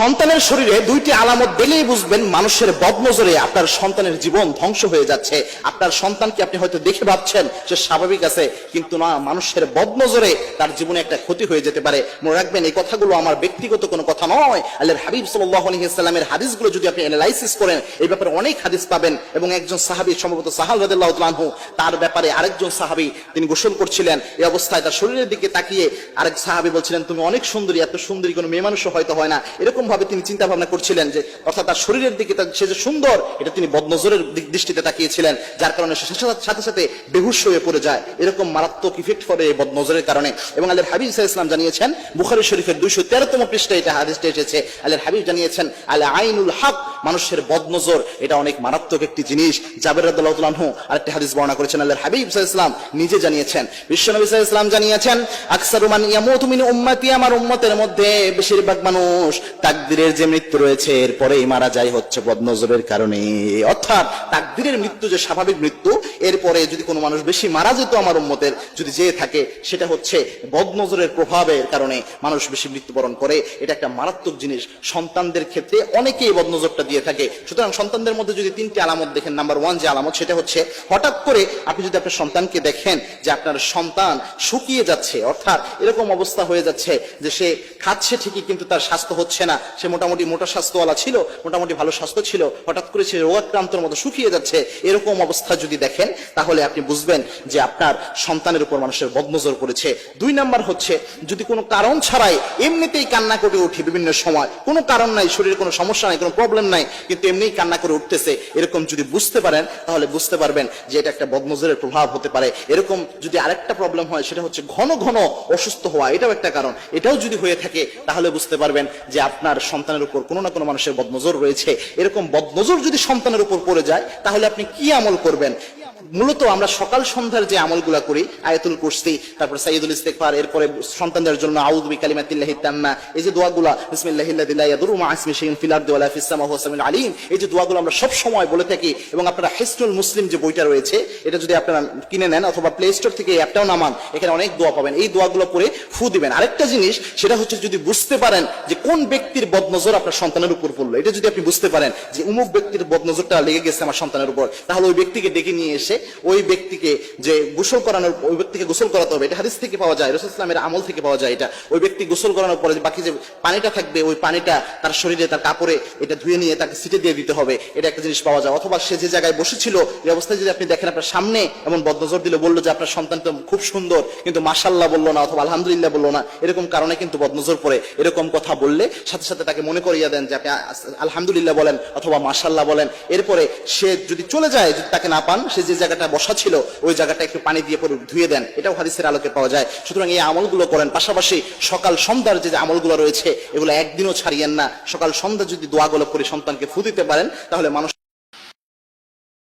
সন্তানের শরীরে দুইটি আলামত দেখলেই বুঝবেন মানুষের বদনজরে আপনার সন্তানের জীবন ধ্বংস হয়ে যাচ্ছে। আপনার সন্তানকে আপনি হয়তো দেখে ভাবছেন সে স্বাভাবিক আছে, কিন্তু না, মানুষের বদনজরে তার জীবনে একটা ক্ষতি হয়ে যেতে পারে। মনে রাখবেন, এই কথাগুলো আমার ব্যক্তিগত কোনো কথা নয়। আল্লাহর হাবিব সাল্লাহ আলহিহাস্লামের হাদিসগুলো যদি আপনি অ্যানালাইসিস করেন, এই ব্যাপারে অনেক হাদিস পাবেন। এবং একজন সাহাবি, সম্ভবত সাহাল রাদিল্লাহ তার ব্যাপারে আরেকজন সাহাবি তিনি গোসল করছিলেন। এই অবস্থায় তার শরীরের দিকে তাকিয়ে আরেক সাহাবি বলছিলেন, তুমি অনেক সুন্দরী, এত সুন্দরী কোনো মেয়ে মানুষও হয়তো হয় না। এরকম ভাবে তিনি চিন্তা ভাবনা করছিলেন যে, অর্থাৎ তার শরীরের দিকে সে যে সুন্দর, এটা তিনি বদনজরের দৃষ্টিতে তাকিয়েছিলেন, যার কারণে সাথে- সাথে বেহুশ হয়ে পড়ে যায়। এরকম মারাত্মক ইফেক্ট পড়ে এই বদনজরের কারণে। এবং আলের হাবিব ইসলাম জানিয়েছেন, বুখারি শরীফের দুইশো তেরোতম পৃষ্ঠে এটা হাদিসটা এসেছে। আলের হাবিব জানিয়েছেন, আলে আইনুল হক মানুষের বদনজর, এটা অনেক মারাত্মক একটি জিনিস। জাবের রাদু আরেকটি হাদিস বর্ণনা করেছেন, আল্লাহর হাবিব ইসলাম নিজে জানিয়েছেন। বিশ্বনবী ইসলাম জানিয়েছেন আকসারুমান ইয়ামুতু মিন উম্মতি আমার উম্মতের মধ্যে বেশিরভাগ মানুষ তাকদিরের যে মৃত্যু রয়েছে, এরপরেই মারা যায় হচ্ছে বদনজরের কারণে। অর্থাৎ তাকদিরের মৃত্যু যে স্বাভাবিক মৃত্যু, এরপরে যদি কোনো মানুষ বেশি মারা যেত আমার উম্মতের, যদি যেয়ে থাকে, সেটা হচ্ছে বদনজরের প্রভাবের কারণে মানুষ বেশি মৃত্যুবরণ করে। এটা একটা মারাত্মক জিনিস। সন্তানদের ক্ষেত্রে অনেকেই বদনজরটা দিয়ে থাকে। সুতরাং সন্তানদের মধ্যে যদি তিনটি আলামত দেখেন নাম্বার ওয়ান যে আলামত, সেটা হচ্ছে হঠাৎ করে আপনি যদি আপনার সন্তানকে দেখেন যে আপনার সন্তান শুকিয়ে যাচ্ছে, অর্থাৎ এরকম অবস্থা হয়ে যাচ্ছে যে সে খাচ্ছে ঠিকই কিন্তু তার স্বাস্থ্য হচ্ছে না, সে মোটামুটি মোটা স্বাস্থ্যওয়ালা ছিল, মোটামুটি ভালো স্বাস্থ্য ছিল, হঠাৎ করে সে রোগাক্রান্তর মতো শুকিয়ে যাচ্ছে, এরকম অবস্থা যদি দেখেন, তাহলে আপনি বুঝবেন যে আপনার সন্তানের উপর মানুষের বদনজর করেছে দুই নাম্বার হচ্ছে, যদি কোনো কারণ ছাড়াই এমনিতেই কান্না করে উঠে বিভিন্ন সময়, কোনো কারণ নাই, শরীরে কোনো সমস্যা নাই, কোনো প্রবলেম নাই কিন্তু এমনিই কান্না করে উঠতেছে। এরকম যদি বুঝতে পারেন, তাহলে বুঝতে পারবেন যে এটা একটা বদনজরের প্রভাব হতে পারে। এরকম যদি আরেকটা প্রবলেম হয়, সেটা হচ্ছে ঘন ঘন অসুস্থ হওয়া, এটাও একটা কারণ। এটাও যদি হয়ে থাকে, তাহলে বুঝতে পারবেন যে আপনার সন্তানের উপর কোনো না কোনো মানুষের বদনজর রয়েছে। এরকম বদনজর যদি সন্তানের উপর পড়ে যায়, তাহলে আপনি কি আমল করবেন? মূলত আমরা সকাল সন্ধ্যার যে আমলগুলা করি, আয়াতুল কুরসি, তারপর সাইদুল ইস্তেকফার এরপরে সন্তানদের জন্য তাম্মা, এই যে লা ইয়াদুরু মা ইসমি ফিল আরদি ওয়ালা ফিস সামা হুয়া সামিউল এই যে দোয়াগুলো আমরা সব সময় বলে থাকি এবং আপনারা হিসনুল মুসলিম যে বইটা রয়েছে, এটা যদি আপনারা কিনে নেন অথবা প্লে স্টোর থেকে অ্যাপটাও নামান, এখানে অনেক দোয়া পাবেন। এই দোয়াগুলো পড়ে ফু দিবেন। আরেকটা জিনিস, সেটা হচ্ছে যদি বুঝতে পারেন যে কোন ব্যক্তির বদনজর আপনার সন্তানের উপর পড়ল, এটা যদি আপনি বুঝতে পারেন যে উমুক ব্যক্তির বদনজরটা লেগে গেছে আমার সন্তানের উপর, তাহলে ওই ব্যক্তিকে ডেকে নিয়ে এসে ওই ব্যক্তিকে যে গোসল করানোর, ওই ব্যক্তিকে গোসল করাতে হবে, এটা হাদিস থেকে পাওয়া যায়, রসুল ইসলামের আমল থেকে পাওয়া যায় এটা। ওই ব্যক্তি গোসল করানোর পরে বাকি যে পানিটা থাকবে, ওই পানিটা তার শরীরে, তার কাপড়ে এটা ধুয়ে নিয়ে তাকে সিটে দিয়ে দিতে হবে, এটা একটা জিনিস পাওয়া যায়। অথবা সে যে জায়গায় বসেছিল, এই অবস্থায় যদি আপনি দেখেন আপনার সামনে, এমন বদনজর দিলে, বলল যে আপনার সন্তান তো খুব সুন্দর, কিন্তু মাসাল্লাহ বলল না, অথবা আলহামদুলিল্লাহ বলল না, এরকম কারণে কিন্তু বদনজর পড়ে। এরকম কথা বললে সাথে সাথে তাকে মনে করিয়ে দেন যে আপনি আলহামদুলিল্লাহ বলেন, অথবা মাসাল্লাহ বলেন। এরপরে সে যদি চলে যায়, যদি তাকে না পান, সে যে জায়গাটা বসা ছিল, ওই জায়গাটা একটু পানি দিয়ে পরে ধুয়ে দেন। এটাও হাদিসের আলোকে পাওয়া যায়। সুতরাং এই আমলগুলো করেন। পাশাপাশি সকাল সন্ধ্যার যে আমলগুলো রয়েছে, এগুলো একদিনও ছাড়িয়েন না। সকাল সন্ধ্যা যদি দোয়াগুলো করে সন্তানকে ফু দিতে পারেন, তাহলে মানুষ